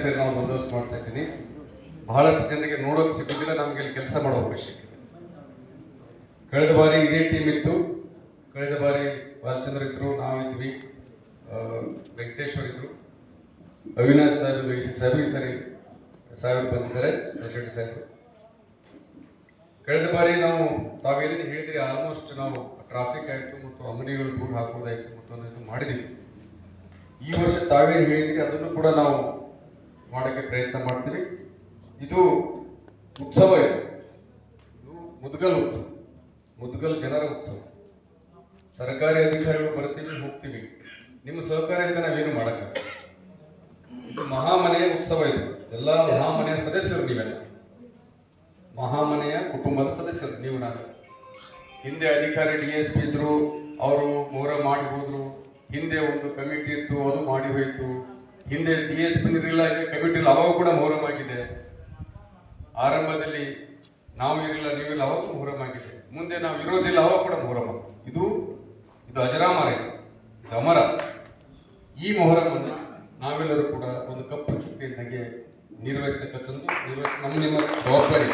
ಸರಿ, ನಾವು ಬಂದೋಬಸ್ತ್ ಮಾಡ್ತಾ ಇದ್ದೀನಿ ಬಹಳಷ್ಟು ಜನರಿಗೆ ನೋಡೋಕೆ ಸಿಗೋದಿಲ್ಲ, ನಮ್ಗೆ ಇಲ್ಲಿ ಕೆಲಸ ಮಾಡೋ ಇದೆ. ಕಳೆದ ಬಾರಿ ಇದೇ ಟೀಮ್ ಇತ್ತು. ಕಳೆದ ಬಾರಿ ಬಾಲಚಂದ್ರ ಇದ್ರು, ನಾವಿದ್ವಿ. ವೆಂಕಟೇಶ್ವರ್ ಇದ್ರು. ಅವಿನಾಶ್ ಸಾಹೇಬ್ ಈ ಸಭೆ ಸರಿ ಸಾಹೇಬ್ ಬಂದಿದ್ದಾರೆ ರೆಡ್ಡಿ ಸಾಹೇಬ್. ಕಳೆದ ಬಾರಿ ನಾವು ತಾವೇನೇನು ಹೇಳಿದ್ರಿ ಆಲ್ಮೋಸ್ಟ್ ನಾವು ಟ್ರಾಫಿಕ್ ಆಯಿತು ಮತ್ತು ಅಂಗಡಿಗಳು ದೂರ ಹಾಕೋದಾಯಿತು ಮತ್ತು ಮಾಡಿದ್ದೀವಿ. ಈ ವರ್ಷ ತಾವೇನು ಹೇಳಿದ್ರಿ ಅದನ್ನು ಕೂಡ ನಾವು ಮಾಡೋಕ್ಕೆ ಪ್ರಯತ್ನ ಮಾಡ್ತೀವಿ ಇದು ಉತ್ಸವ ಇದು. ಮುದ್ಗಲ್ ಉತ್ಸವ. ಮುದ್ಗಲ್ ಜನರ ಉತ್ಸವ. ಸರ್ಕಾರಿ ಅಧಿಕಾರಿಗಳು ಬರ್ತೀವಿ, ಹೋಗ್ತೀವಿ. ನಿಮ್ಮ ಸಹಕಾರ ನಾವೇನು ಮಾಡಕ್ಕೆ ಇದು ಮಹಾಮನೆಯ ಉತ್ಸವ ಇದು. ಎಲ್ಲ ಮಹಾಮನೆಯ ಸದಸ್ಯರು ನೀವೆಲ್ಲ. ಮಹಾಮನೆಯ ಕುಟುಂಬದ ಸದಸ್ಯರು ನೀವು ನಾನು ಹಿಂದೆ ಅಧಿಕಾರಿ ಡಿ ಎಸ್ ಪಿ ಇದ್ರು, ಅವರು ಮೋರ ಮಾಡಿ ಹೋದ್ರು, ಹಿಂದೆ ಒಂದು ಕಮಿಟಿ ಇತ್ತು, ಅದು ಮಾಡಿ ಹೋಯ್ತು. ಹಿಂದೆ ಡಿ ಎಸ್ ಪಿ ಇರಲಿಲ್ಲ ಕಮಿಟಿ ಅವಾಗ ಕೂಡ ಮೊಹರಂ ಆಗಿದೆ ಆರಂಭದಲ್ಲಿ ನಾವು ಇರಲಿಲ್ಲ ನೀವಿಲ್ಲ ಅವಾಗ ಮೊಹರಂ ಆಗಿದೆ ಮುಂದೆ ನಾವು ಇರೋದಿಲ್ಲ, ಅವಾಗ ಕೂಡ ಮೊಹರಂ ಇದು ಇದು ಅಜರಾಮರ. ಇದು ಅಮರ. ಈ ಮೊಹರಮನ್ನು ನಾವೆಲ್ಲರೂ ಕೂಡ ಒಂದು ಕಪ್ಪು ಚುಕ್ಕಿಯನ್ನಾಗೆ ನಿರ್ವಹಿಸ್ತಕ್ಕಂಥದ್ದು, ನಿರ್ವಹಿಸ ನಮ್ಮ ನಿಮ್ಮ ಜವಾಬ್ದಾರಿ.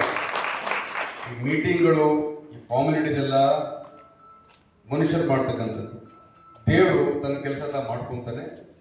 ಈ ಮೀಟಿಂಗ್ಗಳು ಈ ಫಾರ್ಮಾಲಿಟೀಸ್ ಎಲ್ಲ ಮನುಷ್ಯರು ಮಾಡ್ತಕ್ಕಂಥದ್ದು. ದೇವರು ತನ್ನ ಕೆಲಸ ಎಲ್ಲ ಮಾಡ್ಕೊಂತಾನೆ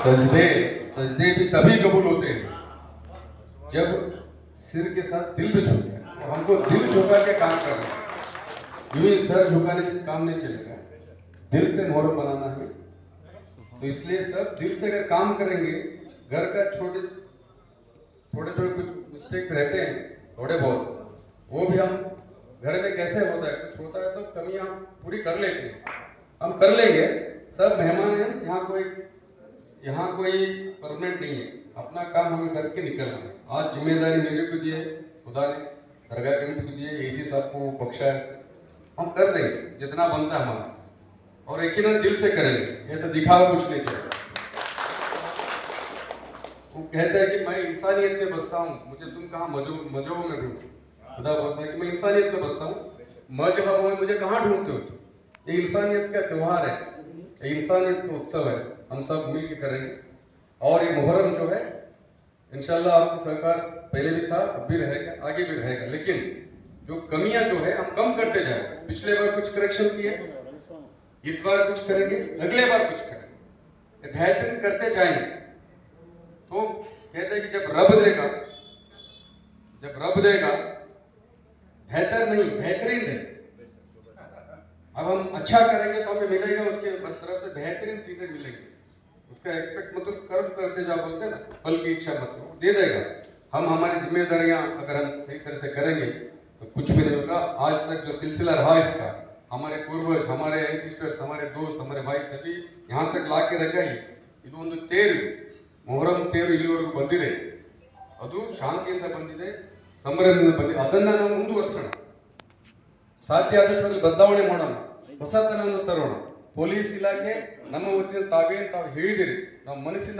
सजदे सजदे भी तभी कबूल होते हैं जब सिर के साथ दिल भी जुड़ता है और हमको दिल झुका के काम करना है। यूँ सर झुकाने से काम नहीं चलेगा। दिल से मोहरम बनाना है। तो इसलिए सब दिल से अगर काम करेंगे, घर का छोटे थोड़े थोड़े कुछ मिस्टेक रहते हैं, थोड़े बहुत, वो भी हम घर में कैसे होता है? कुछ होता है तो कमियाँ पूरी कर लेते हैं। हम कर लेंगे, सब मेहमान हैं, यहाँ कोई यहाँ कोई परमानेंट नहीं है। अपना काम हमें करके निकलना है। आज ज़िम्मेदारी मेरे को दिए खुदा ने, दरगाह कमेटी को दिए एसी साहब को बख्शा है। हम कर देंगे जितना बनता है हमारे और यकीन दिल से करेंगे, ऐसा दिखावा कुछ नहीं चाहिए। वो कहता है कि मैं इंसानियत में बसता हूँ, मुझे तुम कहाँ मजो मजो में ढूंढो खुदा बोलता है कि मैं इंसानियत में बसता हूँ। मज़हब में मुझे कहाँ ढूंढते हो ये इंसानियत का त्योहार है, ये इंसानियत का उत्सव है। हम सब मिल के करेंगे। और ये मुहर्रम जो है, इंशाल्लाह आपकी सरकार पहले भी था, अब भी रहेगा, आगे भी रहेगा। लेकिन जो कमियाँ जो है, हम कम करते जाएँगे पिछले बार कुछ करेक्शन किए, इस बार कुछ करेंगे, अगले बार कुछ करेंगे। बेहतरीन करते जाएँगे। तो कहते हैं कि जब रब देगा, जब रब देगा, बेहतर नहीं, बेहतरीन दे अब हम अच्छा करेंगे तो हमें मिलेगा उसके तरफ़ से बेहतरीन चीज़ें मिलेंगी। उसका एक्सपेक्ट मतलब कर्म करते जाओ बोलते हैं ना फल की इच्छा मत करो दे देगा हम हमारी जिम्मेदारियां अगर हम सही तरह से करेंगे तो कुछ भी नहीं होगा आज तक जो सिलसिला रहा इसका हमारे पूर्वज हमारे एंसिस्टर्स हमारे दोस्त हमारे भाई सभी यहाँ तक ला के रखा ही ಇದು ಒಂದು ತೇರು ಮೊಹರಂ ತೇರು ಇಲ್ಲಿವರೆಗೂ ಬಂದಿದೆ ಅದು ಶಾಂತಿಯಿಂದ ಬಂದಿದೆ ಸಂಭ್ರಮದಿಂದ ಬಂದಿದೆ ಅದನ್ನ ನಾವು ಮುಂದುವರಿಸೋಣ ಸಾಧ್ಯ ಆದಷ್ಟು ಅದ್ರಲ್ಲಿ ಬದಲಾವಣೆ ಮಾಡೋಣ ಹೊಸತನವನ್ನು ತರೋಣ ಪೊಲೀಸ್ ಇಲಾಖೆ ನಮ್ಮ ವತಿಯಿಂದ ತಾವೇ ತಾವು ಹೇಳಿದಿರಿ. ನಾವು ಮನಸ್ಸಿಂದ